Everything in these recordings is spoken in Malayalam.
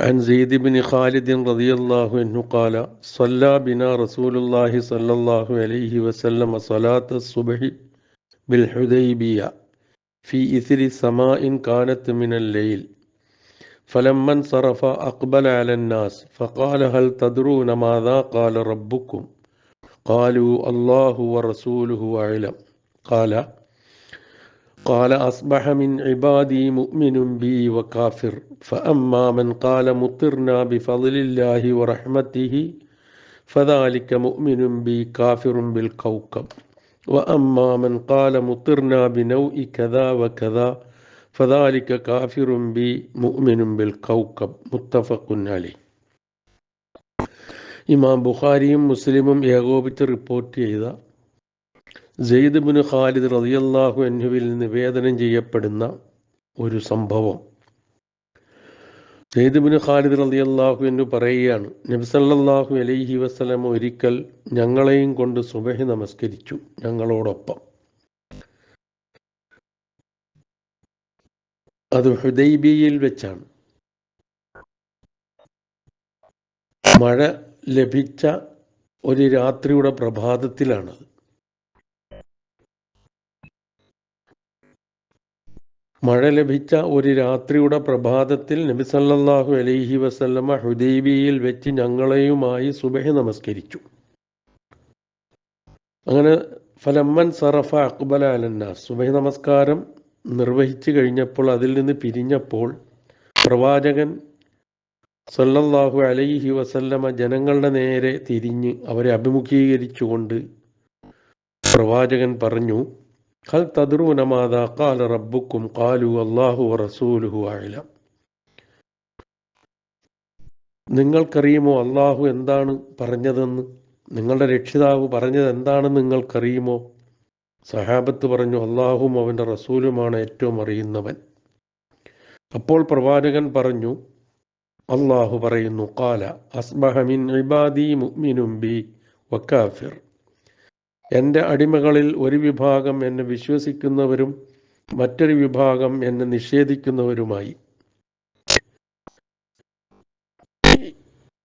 عن زيد بن خالد رضي الله عنه قال صلى بنا رسول الله صلى الله عليه وسلم صلاة الصبح بالحديبية في إثر سماء كانت من الليل. فلما انصرف أقبل على الناس فقال هل تدرون ماذا قال ربكم؟ قالوا الله ورسوله أعلم. قال قال أصبح من عبادي مؤمن بي وكافر فأما من قال مطرنا بفضل الله ورحمته فذلك مؤمن بي كافر بالكوكب وأما من قال مطرنا بنوء كذا وكذا فذلك كافر بي مؤمن بالكوكب متفق عليه ഇമാം ബുഖാരിയും മുസ്ലിമും ഏകോപിച്ച് റിപ്പോർട്ട് ചെയ്ത സെയ്ദ് ബിൻ ഖാലിദ് റളിയല്ലാഹു അൻഹുവിൽ നിവേദനം ചെയ്യപ്പെടുന്ന ഒരു സംഭവം. സെയ്ദ് ബിൻ ഖാലിദ് റളിയല്ലാഹു അൻഹു പറയുകയാണ് നബി സല്ലല്ലാഹു അലൈഹി വസല്ലം ഒരിക്കൽ ഞങ്ങളെയും കൊണ്ട് സുബഹി നമസ്കരിച്ചു ഞങ്ങളോടൊപ്പം. അത് ഹുദൈബിയയിൽ വെച്ചാണ്. മഴ ലഭിച്ച ഒരു രാത്രിയുടെ പ്രഭാതത്തിലാണത്. മഴ ലഭിച്ച ഒരു രാത്രിയുടെ പ്രഭാതത്തിൽ നബി സല്ലല്ലാഹു അലൈഹി വസല്ലമ ഹുദൈബിയിൽ വെച്ച് ഞങ്ങളെയുമായി സുബഹ നമസ്കരിച്ചു. അങ്ങനെ ഫലമ്മൻ സറഫ അക്ബല അലന്ന സുബഹ നമസ്കാരം നിർവഹിച്ചു കഴിഞ്ഞപ്പോൾ അതിൽ നിന്ന് പിരിഞ്ഞപ്പോൾ പ്രവാചകൻ സല്ലല്ലാഹു അലൈഹി വസല്ലമ ജനങ്ങളുടെ നേരെ തിരിഞ്ഞ് അവരെ അഭിമുഖീകരിച്ചുകൊണ്ട് പ്രവാചകൻ പറഞ്ഞു ഹൽ തദ്റൂന മാതാ ഖാല റബ്ബുക്കും ഖാലു അല്ലാഹു വറസൂലുഹു അഅലം. നിങ്ങൾക്കറിയുമോ അള്ളാഹു എന്താണ് പറഞ്ഞതെന്ന്? നിങ്ങളുടെ രക്ഷിതാവ് പറഞ്ഞത് എന്താണെന്ന് നിങ്ങൾക്കറിയുമോ? സഹാബത്ത് പറഞ്ഞു അള്ളാഹും അവന്റെ റസൂലുമാണ് ഏറ്റവും അറിയുന്നവൻ. അപ്പോൾ പ്രവാചകൻ പറഞ്ഞു അള്ളാഹു പറയുന്നു കാല അസ്ബഹമിൻ ഇബാദി മുഅ്മിനും ബി വക്കാഫിർ എന്റെ അടിമകളിൽ ഒരു വിഭാഗം എന്നെ വിശ്വസിക്കുന്നവരും മറ്റൊരു വിഭാഗം എന്നെ നിഷേധിക്കുന്നവരുമായി.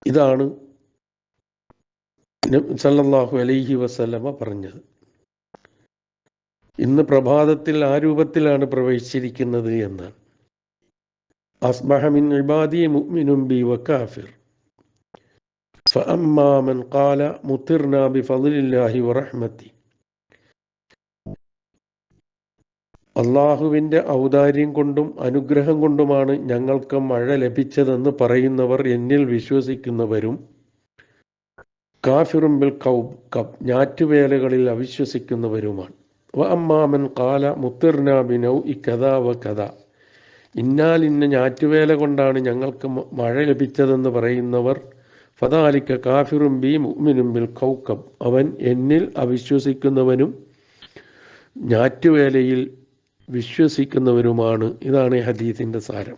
ഇതാണ് സല്ലല്ലാഹു അലൈഹി വസല്ലമ പറഞ്ഞത്. ഇന്ന് പ്രഭാതത്തിൽ ആ രൂപത്തിലാണ് പ്രവേശിച്ചിരിക്കുന്നത് എന്ന് അസ്മഹമിൻ ഇബാദി മുഅ്മിനും ബി വകാഫിർ فأما من قال مطرنا بفضل الله ورحمته അള്ളാഹുവിൻ്റെ ഔദാര്യം കൊണ്ടും അനുഗ്രഹം കൊണ്ടുമാണ് ഞങ്ങൾക്ക് മഴ ലഭിച്ചതെന്ന് പറയുന്നവർ എന്നിൽ വിശ്വസിക്കുന്നവരും കാഫിറും ബിൽ കൗ കബ് ഞാറ്റുവേലകളിൽ അവിശ്വസിക്കുന്നവരുമാണ് വ അമ്മാമൻ കാല മുത്തിർന ബിനൗ ഇ കഥ വ കഥ ഇന്നാൽ ഇന്ന ഞാറ്റുവേല കൊണ്ടാണ് ഞങ്ങൾക്ക് മഴ ലഭിച്ചതെന്ന് പറയുന്നവർ ഫതാലിക്ക കാഫിറും ബി മുഅ്മിനും ബിൽ കൗക്കബ്. അവൻ എന്നിൽ അവിശ്വസിക്കുന്നവനും ഞാറ്റുവേലയിൽ വിശ്വസിക്കുന്നവരുമാണ് ഇതാണ് ഹദീസിന്റെ സാരം.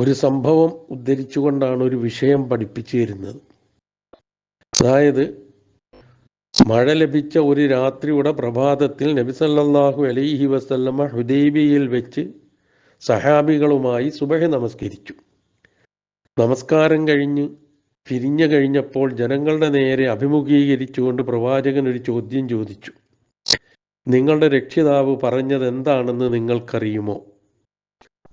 ഒരു സംഭവം ഉദ്ധരിച്ചുകൊണ്ടാണ് ഒരു വിഷയം പഠിപ്പിച്ചു തരുന്നത് അതായത് മഴ ലഭിച്ച ഒരു രാത്രിയുടെ പ്രഭാതത്തിൽ നബി സല്ലല്ലാഹു അലൈഹി വസല്ലമ ഹുദൈബിയിൽ വെച്ച് സഹാബികളുമായി സുബഹ നമസ്കരിച്ചു. നമസ്കാരം കഴിഞ്ഞ് പിരിഞ്ഞു കഴിഞ്ഞപ്പോൾ ജനങ്ങളുടെ നേരെ അഭിമുഖീകരിച്ചുകൊണ്ട് പ്രവാചകൻ ഒരു ചോദ്യം ചോദിച്ചു. നിങ്ങളുടെ രക്ഷിതാവ് പറഞ്ഞത് എന്താണെന്ന് നിങ്ങൾക്കറിയുമോ?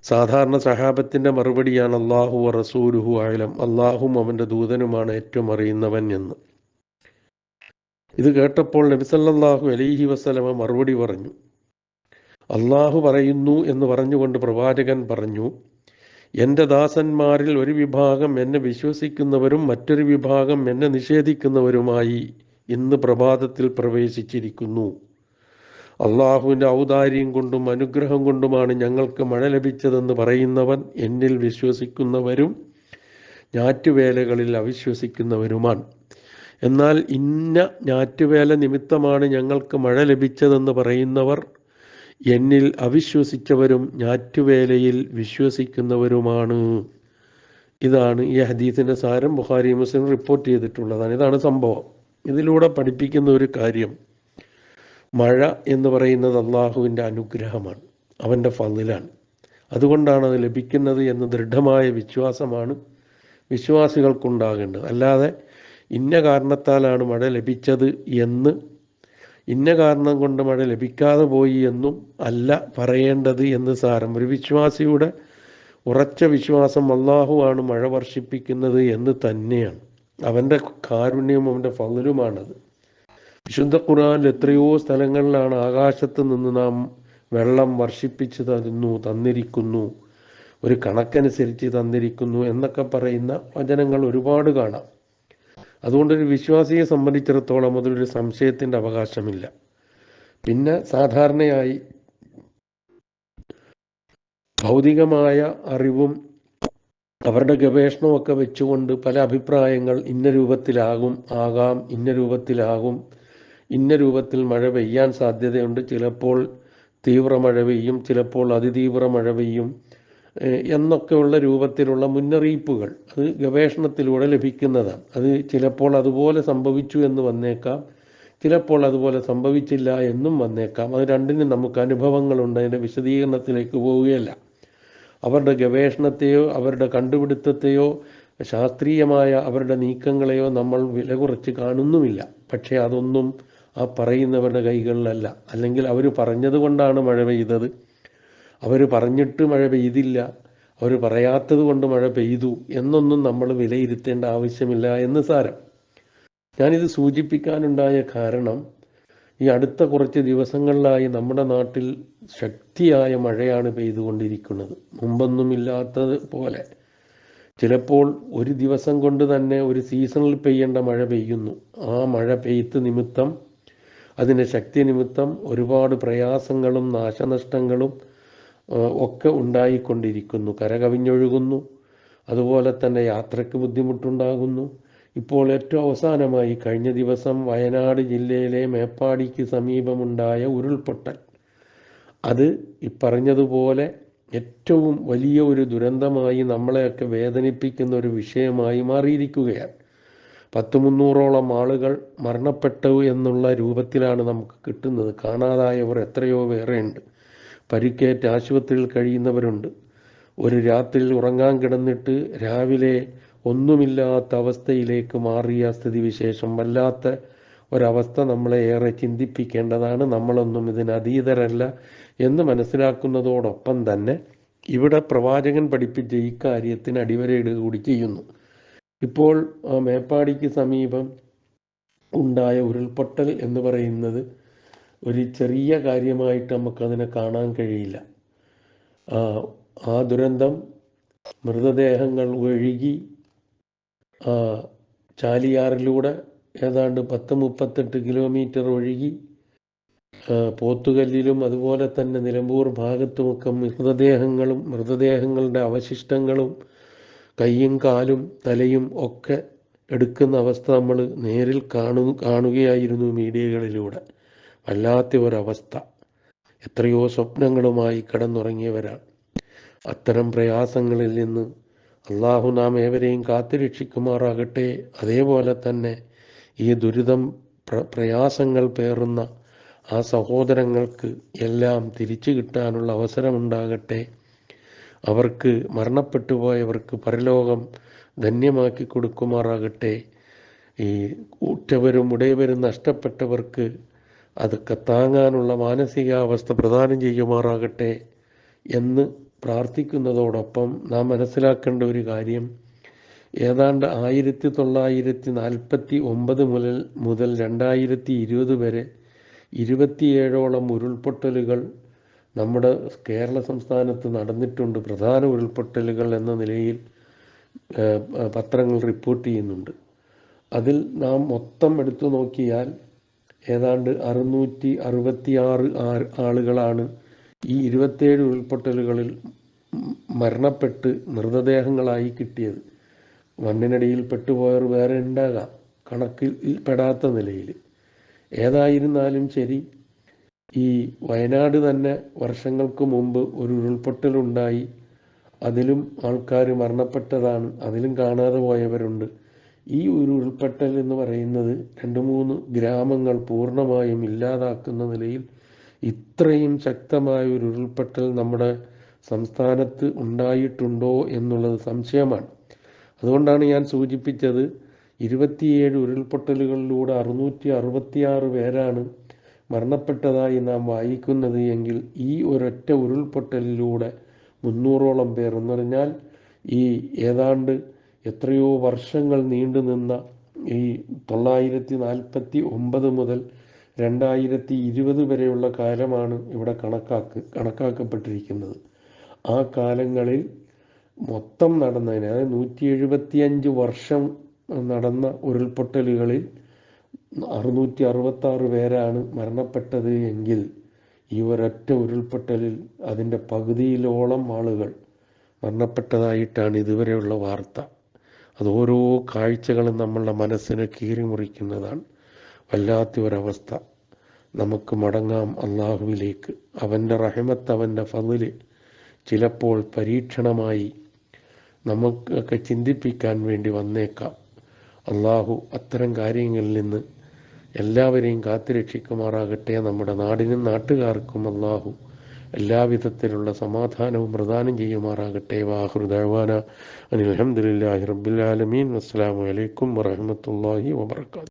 സാധാരണ സഹാബത്തിന്റെ മറുപടിയാണ് അള്ളാഹു റസൂലുഹു ആയാലും അള്ളാഹും അവന്റെ ദൂതനുമാണ് ഏറ്റവും അറിയുന്നവൻ എന്ന്. ഇത് കേട്ടപ്പോൾ നബിസല്ലാഹു അലൈഹി വസ്ലമ മറുപടി പറഞ്ഞു. അള്ളാഹു പറയുന്നു എന്ന് പറഞ്ഞുകൊണ്ട് പ്രവാചകൻ പറഞ്ഞു എന്റെ ദാസന്മാരിൽ ഒരു വിഭാഗം എന്നെ വിശ്വസിക്കുന്നവരും മറ്റൊരു വിഭാഗം എന്നെ നിഷേധിക്കുന്നവരുമായി ഇന്ന് പ്രഭാതത്തിൽ പ്രവേശിച്ചിരിക്കുന്നു. അള്ളാഹുവിന്റെ ഔദാര്യം കൊണ്ടും അനുഗ്രഹം കൊണ്ടുമാണ് ഞങ്ങൾക്ക് മഴ ലഭിച്ചതെന്ന് പറയുന്നവൻ എന്നിൽ വിശ്വസിക്കുന്നവരും ഞാറ്റുവേലകളിൽ അവിശ്വസിക്കുന്നവരുമാണ്. എന്നാൽ ഇന്ന ഞാറ്റുവേല നിമിത്തമാണ് ഞങ്ങൾക്ക് മഴ ലഭിച്ചതെന്ന് പറയുന്നവർ എന്നിൽ അവിശ്വസിച്ചവരും ഞാറ്റുവേലയിൽ വിശ്വസിക്കുന്നവരുമാണ്. ഇതാണ് ഈ ഹദീസിന്റെ സാരം ബുഖാരി മുസ്ലിം റിപ്പോർട്ട് ചെയ്തിട്ടുള്ളതാണ്. ഇതാണ് സംഭവം. ഇതിലൂടെ പഠിപ്പിക്കുന്ന ഒരു കാര്യം. മഴ എന്ന് പറയുന്നത് അള്ളാഹുവിന്റെ അനുഗ്രഹമാണ്. അവന്റെ ഫലിലാണ് അതുകൊണ്ടാണ് അത് ലഭിക്കുന്നത് എന്ന് ദൃഢമായ വിശ്വാസമാണ് വിശ്വാസികൾക്കുണ്ടാകേണ്ടത്. അല്ലാതെ ഇന്ന കാരണത്താലാണ് മഴ ലഭിച്ചത് എന്ന് ഇന്ന കാരണം കൊണ്ട് മഴ ലഭിക്കാതെ പോയി എന്നും അല്ല പറയേണ്ടത് എന്ന് സാരം. ഒരു വിശ്വാസിയുടെ ഉറച്ച വിശ്വാസം അള്ളാഹുവാണ് മഴ വർഷിപ്പിക്കുന്നത് എന്ന് തന്നെയാണ്. അവന്റെ കാരുണ്യവും അവന്റെ ഫലരുമാണത് വിശുദ്ധ ഖുർആനിൽ എത്രയോ സ്ഥലങ്ങളിലാണ് ആകാശത്ത് നിന്ന് നാം വെള്ളം വർഷിപ്പിച്ച് തരുന്നു തന്നിരിക്കുന്നു ഒരു കണക്കനുസരിച്ച് തന്നിരിക്കുന്നു എന്നൊക്കെ പറയുന്ന വചനങ്ങൾ ഒരുപാട് കാണാം. അതുകൊണ്ടൊരു വിശ്വാസിയെ സംബന്ധിച്ചിടത്തോളം അതിലൊരു സംശയത്തിന്റെ അവകാശമില്ല. പിന്നെ സാധാരണയായി ഭൗതികമായ അറിവും അവരുടെ ഗവേഷണമൊക്കെ വെച്ചുകൊണ്ട് പല അഭിപ്രായങ്ങൾ ഇന്ന രൂപത്തിലാകും ആകാം ഇന്ന രൂപത്തിലാകും ഇന്ന രൂപത്തിൽ മഴ പെയ്യാൻ സാധ്യതയുണ്ട്. ചിലപ്പോൾ തീവ്ര മഴ പെയ്യും ചിലപ്പോൾ അതിതീവ്ര മഴ പെയ്യും. എന്നൊക്കെയുള്ള രൂപത്തിലുള്ള മുന്നറിയിപ്പുകൾ അത് ഗവേഷണത്തിലൂടെ ലഭിക്കുന്നതാണ്. അത് ചിലപ്പോൾ അതുപോലെ സംഭവിച്ചു എന്ന് വന്നേക്കാം ചിലപ്പോൾ അതുപോലെ സംഭവിച്ചില്ല എന്നും വന്നേക്കാം. അത് രണ്ടിനും നമുക്ക് അനുഭവങ്ങളുണ്ട് അതിന്റെ വിശദീകരണത്തിലേക്ക് പോവുകയല്ല. അവരുടെ ഗവേഷണത്തെയോ അവരുടെ കണ്ടുപിടുത്തത്തെയോ ശാസ്ത്രീയമായ അവരുടെ നീക്കങ്ങളെയോ നമ്മൾ വില കുറച്ച് കാണുന്നുമില്ല. പക്ഷേ അതൊന്നും ആ പറയുന്നവരുടെ കൈകളിലല്ല. അല്ലെങ്കിൽ അവർ പറഞ്ഞതുകൊണ്ടാണ് മഴ പെയ്തത്. അവർ പറഞ്ഞിട്ട് മഴ പെയ്തില്ല. അവർ പറയാത്തത് കൊണ്ട് മഴ പെയ്തു എന്നൊന്നും നമ്മൾ വിലയിരുത്തേണ്ട ആവശ്യമില്ല എന്ന് സാരം. ഞാനിത് സൂചിപ്പിക്കാനുണ്ടായ കാരണം ഈ അടുത്ത കുറച്ച് ദിവസങ്ങളിലായി നമ്മുടെ നാട്ടിൽ ശക്തിയായ മഴയാണ് പെയ്തുകൊണ്ടിരിക്കുന്നത്. മുമ്പൊന്നുമില്ലാത്തത് പോലെ. ചിലപ്പോൾ ഒരു ദിവസം കൊണ്ട് തന്നെ ഒരു സീസണിൽ പെയ്യേണ്ട മഴ പെയ്യുന്നു. ആ മഴ പെയ്ത്ത് നിമിത്തം അതിന്റെ ശക്തി നിമിത്തം ഒരുപാട് പ്രയാസങ്ങളും നാശനഷ്ടങ്ങളും ഒക്കെ ഉണ്ടായിക്കൊണ്ടിരിക്കുന്നു. കരകവിഞ്ഞൊഴുകുന്നു. അതുപോലെ തന്നെ യാത്രയ്ക്ക് ബുദ്ധിമുട്ടുണ്ടാകുന്നു. ഇപ്പോൾ ഏറ്റവും അവസാനമായി കഴിഞ്ഞ ദിവസം വയനാട് ജില്ലയിലെ മേപ്പാടിക്ക് സമീപമുണ്ടായ ഉരുൾപൊട്ടൽ. അത് ഈ പറഞ്ഞതുപോലെ ഏറ്റവും വലിയ ഒരു ദുരന്തമായി നമ്മളെയൊക്കെ വേദനിപ്പിക്കുന്ന ഒരു വിഷയമായി മാറിയിരിക്കുകയാണ്. പത്ത് മുന്നൂറോളം ആളുകൾ മരണപ്പെട്ടു എന്നുള്ള രൂപത്തിലാണ് നമുക്ക് കിട്ടുന്നത്. കാണാതായവർ എത്രയോ വേറെയുണ്ട് പരിക്കേറ്റ് ആശുപത്രിയിൽ കഴിയുന്നവരുണ്ട്. ഒരു രാത്രിയിൽ ഉറങ്ങാൻ കിടന്നിട്ട് രാവിലെ ഒന്നുമില്ലാത്ത അവസ്ഥയിലേക്ക് മാറിയ സ്ഥിതിവിശേഷം വല്ലാത്ത ഒരവസ്ഥ നമ്മളെ ഏറെ ചിന്തിപ്പിക്കേണ്ടതാണ്. നമ്മളൊന്നും ഇതിന് അതീതരല്ല എന്ന് മനസ്സിലാക്കുന്നതോടൊപ്പം തന്നെ ഇവിടെ പ്രവാചകൻ പഠിപ്പിച്ച ഈ കാര്യത്തിന് അടിവരയിടുക കൂടി ചെയ്യുന്നു. ഇപ്പോൾ മേപ്പാടിക്ക് സമീപം ഉണ്ടായ ഉരുൾപൊട്ടൽ എന്ന് പറയുന്നത് ഒരു ചെറിയ കാര്യമായിട്ട് നമുക്കതിനെ കാണാൻ കഴിയില്ല. ആ, ദുരന്തം മൃതദേഹങ്ങൾ ഒഴുകി ചാലിയാറിലൂടെ ഏതാണ്ട് പത്ത് മുപ്പത്തെട്ട് കിലോമീറ്റർ ഒഴുകി പോത്തുകല്ലിലും അതുപോലെ തന്നെ നിലമ്പൂർ ഭാഗത്തുമൊക്കെ മൃതദേഹങ്ങളും മൃതദേഹങ്ങളുടെ അവശിഷ്ടങ്ങളും കൈയും കാലും തലയും ഒക്കെ എടുക്കുന്ന അവസ്ഥ നമ്മൾ നേരിൽ കാണു കാണുകയായിരുന്നു മീഡിയകളിലൂടെ. വല്ലാത്ത ഒരവസ്ഥ എത്രയോ സ്വപ്നങ്ങളുമായി കിടന്നുറങ്ങിയവരാണ്. അത്തരം പ്രയാസങ്ങളിൽ നിന്ന് അള്ളാഹു നാം ഏവരെയും കാത്തുരക്ഷിക്കുമാറാകട്ടെ. അതേപോലെ തന്നെ ഈ ദുരിതം പ്രയാസങ്ങൾ പേറുന്ന ആ സഹോദരങ്ങൾക്ക് എല്ലാം തിരിച്ചു കിട്ടാനുള്ള അവസരമുണ്ടാകട്ടെ. അവർക്ക് മരണപ്പെട്ടു പോയവർക്ക് പരലോകം ധന്യമാക്കി കൊടുക്കുമാറാകട്ടെ. ഈ ഉറ്റവരും ഉടയവരും നഷ്ടപ്പെട്ടവർക്ക് അതൊക്കെ താങ്ങാനുള്ള മാനസികാവസ്ഥ പ്രദാനം ചെയ്യുമാറാകട്ടെ എന്ന് പ്രാർത്ഥിക്കുന്നതോടൊപ്പം നാം മനസ്സിലാക്കേണ്ട ഒരു കാര്യം ഏതാണ്ട് ആയിരത്തി തൊള്ളായിരത്തി നാൽപ്പത്തി ഒമ്പത് മുതൽ മുതൽ രണ്ടായിരത്തി ഇരുപത് വരെ ഇരുപത്തിയേഴോളം ഉരുൾപൊട്ടലുകൾ നമ്മുടെ കേരള സംസ്ഥാനത്ത് നടന്നിട്ടുണ്ട്. പ്രധാന ഉരുൾപൊട്ടലുകൾ എന്ന നിലയിൽ പത്രങ്ങൾ റിപ്പോർട്ട് ചെയ്യുന്നുണ്ട്. അതിൽ നാം മൊത്തം എടുത്തു നോക്കിയാൽ ഏതാണ്ട് അറുന്നൂറ്റി അറുപത്തിയാറ് ആളുകളാണ് ഈ ഇരുപത്തേഴ് ഉരുൾപൊട്ടലുകളിൽ മരണപ്പെട്ട് മൃതദേഹങ്ങളായി കിട്ടിയത്. മണ്ണിനടിയിൽ പെട്ടുപോയവർ വേറെ ഉണ്ടാകാം കണക്കിൽ പെടാത്ത നിലയിൽ. ഏതായിരുന്നാലും ശരി ഈ വയനാട് തന്നെ വർഷങ്ങൾക്ക് മുമ്പ് ഒരു ഉരുൾപൊട്ടലുണ്ടായി. അതിലും ആൾക്കാർ മരണപ്പെട്ടതാണ് അതിലും കാണാതെ പോയവരുണ്ട്. ഈ ഉരുൾപൊട്ടൽ എന്ന് പറയുന്നത് രണ്ട് മൂന്ന് ഗ്രാമങ്ങൾ പൂർണമായും ഇല്ലാതാക്കുന്ന നിലയിൽ ഇത്രയും ശക്തമായ ഒരു ഉരുൾപൊട്ടൽ നമ്മുടെ സംസ്ഥാനത്ത് ഉണ്ടായിട്ടുണ്ടോ എന്നുള്ളത് സംശയമാണ്. അതുകൊണ്ടാണ് ഞാൻ സൂചിപ്പിച്ചത് ഇരുപത്തിയേഴ് ഉരുൾപൊട്ടലുകളിലൂടെ അറുന്നൂറ്റി അറുപത്തിയാറ് പേരാണ് മരണപ്പെട്ടതായി നാം വായിക്കുന്നത് എങ്കിൽ ഈ ഒരൊറ്റ ഉരുൾപൊട്ടലിലൂടെ മുന്നൂറോളം പേർ. എന്ന് പറഞ്ഞാൽ ഈ ഏതാണ്ട് എത്രയോ വർഷങ്ങൾ നീണ്ടു നിന്ന ഈ തൊള്ളായിരത്തി നാൽപ്പത്തി ഒമ്പത് മുതൽ രണ്ടായിരത്തി ഇരുപത് വരെയുള്ള കാലമാണ് ഇവിടെ കണക്കാക്ക് കണക്കാക്കപ്പെട്ടിരിക്കുന്നത്. ആ കാലങ്ങളിൽ മൊത്തം നടന്നതിന് അതായത് നൂറ്റി എഴുപത്തി അഞ്ച് വർഷം നടന്ന ഉരുൾപൊട്ടലുകളിൽ അറുന്നൂറ്റി അറുപത്തി ആറ് പേരാണ് മരണപ്പെട്ടത് എങ്കിൽ ഈ ഒരൊറ്റ ഉരുൾപൊട്ടലിൽ അതിന്റെ പകുതിയിലോളം ആളുകൾ മരണപ്പെട്ടതായിട്ടാണ് ഇതുവരെയുള്ള വാർത്ത. അത് ഓരോ കാഴ്ചകളും നമ്മളുടെ മനസ്സിനെ കീറിമുറിക്കുന്നതാണ് വല്ലാത്ത ഒരവസ്ഥ നമുക്ക് മടങ്ങാം അള്ളാഹുവിലേക്ക് അവന്റെ റഹമത്ത് അവന്റെ ഫതിൽ ചിലപ്പോൾ പരീക്ഷണമായി നമുക്കൊക്കെ ചിന്തിപ്പിക്കാൻ വേണ്ടി വന്നേക്കാം. അള്ളാഹു അത്തരം കാര്യങ്ങളിൽ നിന്ന് എല്ലാവരെയും കാത്തുരക്ഷിക്കുമാറാകട്ടെ. നമ്മുടെ നാടിനും നാട്ടുകാർക്കും അള്ളാഹു എല്ലാവിധത്തിലുള്ള സമാധാനവും പ്രദാനം ചെയ്യുമാറാകട്ടെ. വാഹൃദാന അനിൽ അലഹമുല്ലാഹി റബ്ബുലാലമീൻ അസ്സാം വലൈക്കും വറഹമത്തല്ലാഹി വാബർക്കാത്തു